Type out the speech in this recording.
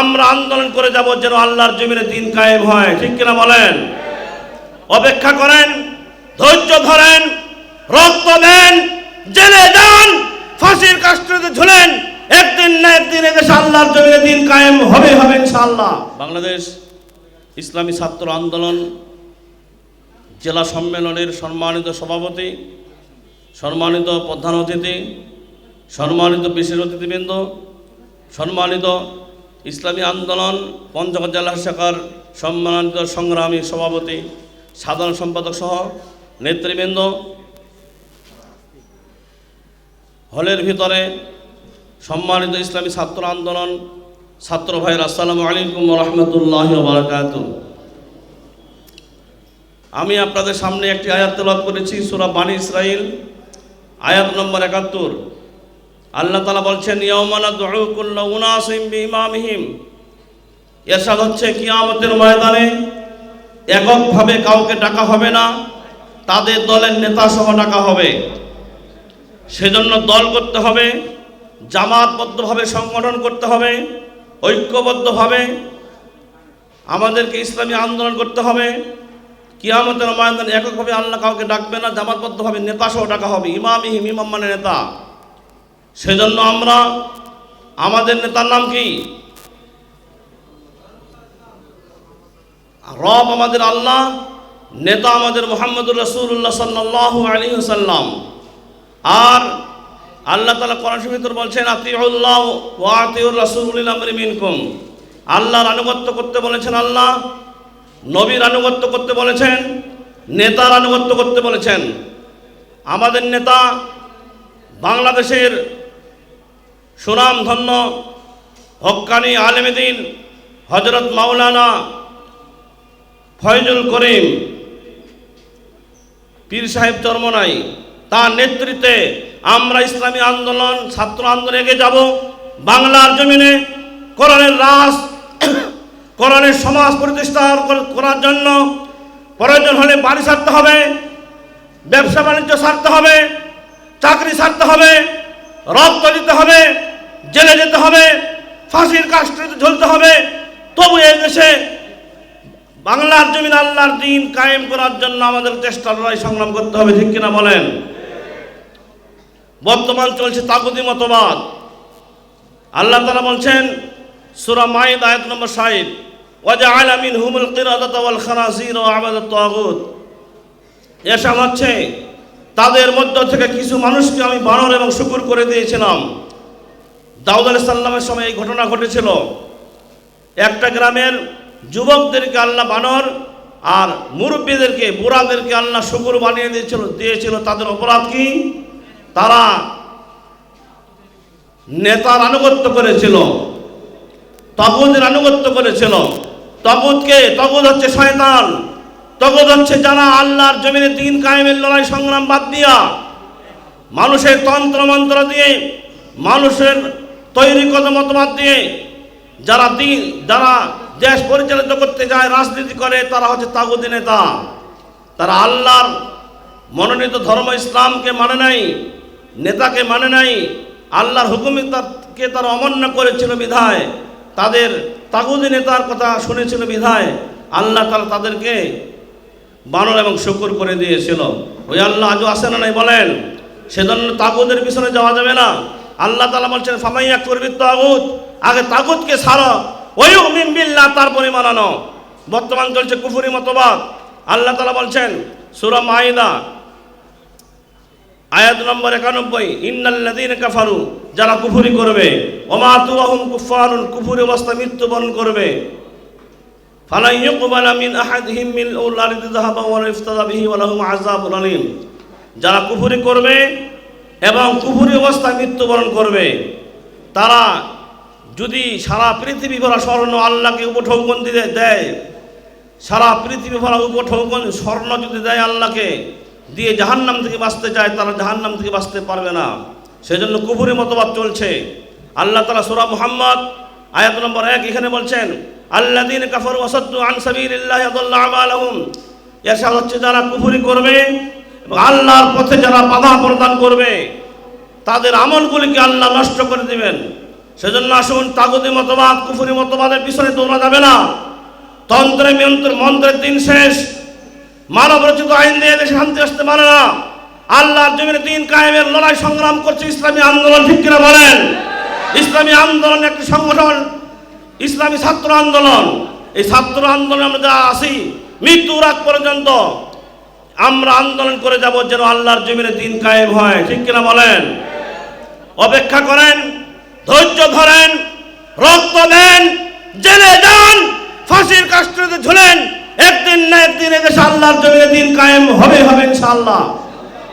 আমরা আন্দোলন করে যাব যেন আল্লাহর জমিনে দিন কায়েম হয়, ঠিক কিনা বলেন? অপেক্ষা করেন, ধৈর্য ধরেন, রক্ত দেন, জেলে যান, ফাঁসির কাস্টতে ঝুলেন, একদিন না একদিন এদেশে আল্লাহর জমিনে দিন কায়েম হবে হবে ইনশাআল্লাহ। বাংলাদেশ ইসলামী ছাত্র আন্দোলন জেলা সম্মেলনের সম্মানিত সভাপতি, সম্মানিত প্রধান অতিথি, সম্মানিত বিশেষ অতিথিবৃন্দ সম্মানিত ইসলামী আন্দোলন পঞ্চগড় জেলা শাখার সম্মানিত সংগ্রামী সভাপতি, সাধারণ সম্পাদক সহ নেতৃবৃন্দ। হলের ভিতরে সম্মানিত ইসলামী ছাত্র আন্দোলন, ছাত্র ভাইয়ের আসসালামু আলাইকুম রহমতুল্লাহ বারকাত। আমি আপনাদের সামনে একটি আয়াত তেলাওয়াত করেছি, সূরা বানী ইসরাইল আয়াত নম্বর একাত্তর। আল্লাহ তালা বলছেন ইয়মানা দুকুল্লা উনাসিম বিমামিহিম এরশাদ হচ্ছে কিয়ামতের ময়দানে এককভাবে কাউকে ডাকা হবে না, তাদের দলের নেতা সহ ডাকা হবে। সেজন্য দল করতে হবে, জামাতবদ্ধভাবে সংগঠন করতে হবে, ঐক্যবদ্ধভাবে আমাদেরকে ইসলামী আন্দোলন করতে হবে। কিয়ামতের ময়দানে এককভাবে আল্লাহ কাউকে ডাকবে না, জামাতবদ্ধভাবে নেতা সহ ডাকা হবে, ইমামিহিম, ইমাম মানে নেতা। সেজন্য আমরা আমাদের নেতার নাম কি? রব আমাদের আল্লাহ, নেতা আমাদের মোহাম্মদুর রসুল্লাহ সাল্লাহ আলী সাল্লাম আর আল্লাহ তালা কোরআন শরীফের বলছেন, আতিউল্লাহ ও আতিউর মিনকুম। আল্লাহর আনুগত্য করতে বলেছেন আল্লাহ, নবীর আনুগত্য করতে বলেছেন, নেতার আনুগত্য করতে বলেছেন। আমাদের নেতা বাংলাদেশের সুনামধন্য হক্কানি আলেমেদিন হজরত মাওলানা ফয়জুল করিম, পীর সাহেব চরমনাই, তার নেতৃত্বে আমরা ইসলামী আন্দোলন, ছাত্র আন্দোলনে এগিয়ে যাব। বাংলার জমিনে কোরআনের রাস কোরআনের সমাজ প্রতিষ্ঠা করার জন্য প্রয়োজন হলে বাড়ি ছাড়তে হবে, ব্যবসা বাণিজ্য ছাড়তে হবে, চাকরি ছাড়তে হবে রক্ত দিতে হবে। জেলে যেতে হবে, ফাঁসির কাস্টতে ঝুলতে হবে। তবু এই দেশে বাংলার জমিন আল্লাহর দিন কায়েম করার জন্য আমাদের চেষ্টা লড়াই সংগ্রাম করতে হবে, ঠিক কিনা বলেন? বর্তমান চলছে তাগুদি মতবাদ। আল্লাহ তালা বলছেন, সুরা মাইদ আয়াত নম্বর সাইদ ওয়াজা আলামিন হুমুল কিরাদাত ওয়াল খানাজির ও আবাদাত তাগুত। এসব হচ্ছে তাদের মধ্য থেকে কিছু মানুষকে আমি বানর এবং শুকুর করে দিয়েছিলাম। দাউদ আলাহ সাল্লামের সময় এই ঘটনা ঘটেছিল। একটা গ্রামের যুবকদেরকে আল্লাহ বানর আর মুরব্বীদেরকে, বুড়াদেরকে আল্লাহ শুকুর বানিয়ে দিয়েছিল দিয়েছিল। তাদের অপরাধ কি? তারা নেতার আনুগত্য করেছিল। তগুদের আনুগত্য করেছিল। তগুদকে তগুদ হচ্ছে শয়তান। তগুদ হচ্ছে যারা আল্লাহর জমিনে দিন কায়েমের লড়াই সংগ্রাম বাদ দিয়া মানুষের তন্ত্র মন্ত্র দিয়ে মানুষের তৈরিগত মতবাদ দিয়ে যারা দিন যারা দেশ পরিচালিত করতে যায়, রাজনীতি করে, তারা হচ্ছে তাগুদি নেতা। তারা আল্লাহর মনোনীত ধর্ম ইসলামকে মানে নাই, নেতাকে মানে নাই, আল্লাহর হুকুমিতাকে তারা অমান্য করেছিল বিধায়, তাদের তাগুদি নেতার কথা শুনেছিল বিধায়, আল্লাহ তালা তাদেরকে বানর এবং শুকুর করে দিয়েছিল। ওই আল্লাহ আজও আসে না নাই বলেন? সেজন্য তাগুদের পিছনে যাওয়া যাবে না। আল্লাহ তালা বলছেন, ফামাইয়া করবি তাগুদ আগে তাগুদকে ছাড়ো। ওই মিন বিল্লাহ, তারপরে মানানো। বর্তমান চলছে কুফুরি মতবাদ। আল্লাহ তালা বলছেন, সুরা মাইদা, আয়াত নম্বর একানব্বই ইন্নাল্লাদিন কাফারু যারা কুফুরি করবে, ওমাতু আহুম কুফারুন কুফুরি অবস্থা মৃত্যুবরণ করবে। যারা কুফুরি করবে এবং কুফুরি অবস্থায় মৃত্যুবরণ করবে। তারা যদি সারা পৃথিবী ভরা স্বর্ণ আল্লাহকে উপঠৌকন দিতে দেয়, সারা পৃথিবী ভরা উপঠৌকন স্বর্ণ যদি দেয় আল্লাহকে, দিয়ে জাহান্নাম থেকে বাঁচতে চায়, তারা জাহান্নাম থেকে বাঁচতে পারবে না। সেজন্য কুফুরি মতবাদ চলছে। আল্লাহ তালা সুরা মুহাম্মদ, আয়াত নম্বর এক, এখানে বলছেন আল্লাহ দিন কাফর ওয়াসাদ্দু আন সাবিলিল্লাহ আদাল্লাহ আমালাহুম। এরশাদ হচ্ছে, যারা কুফুরি করবে আল্লাহর পথে যারা বাধা প্রদান করবে, তাদের আমলগুলিকে আল্লাহ নষ্ট করে দিবেন। সেজন্য আসুন, তাগুদি মতবাদ, কুফুরি মতবাদের পিছনে দৌড়া যাবে না। তন্ত্রে মন্ত্র মন্ত্রের দিন শেষ। মানব রচিত আইন দিয়ে দেশে শান্তি আসতে পারে না। আল্লাহর জমিনে দিন কায়েমের লড়াই সংগ্রাম করছে ইসলামী আন্দোলন, ঠিক কিনা বলেন? ইসলামী আন্দোলন একটি সংগঠন, ইসলামী ছাত্র আন্দোলন। এই ছাত্র আন্দোলনে আমরা যা আছি, মৃত্যুর আগ পর্যন্ত। আমরা আন্দোলন করে যাব যেন আল্লাহর জমিনে দিন কায়েম হয়। ঠিক কিনা বলেন? অপেক্ষা করেন, ধৈর্য ধরেন, রক্ত দেন, জেলে যান, ফাঁসির কাষ্টতে ঝুলেন। একদিন না একদিন এদেশে আল্লাহর জমিনে দিন কায়েম হবে হবে ইনশাআল্লাহ।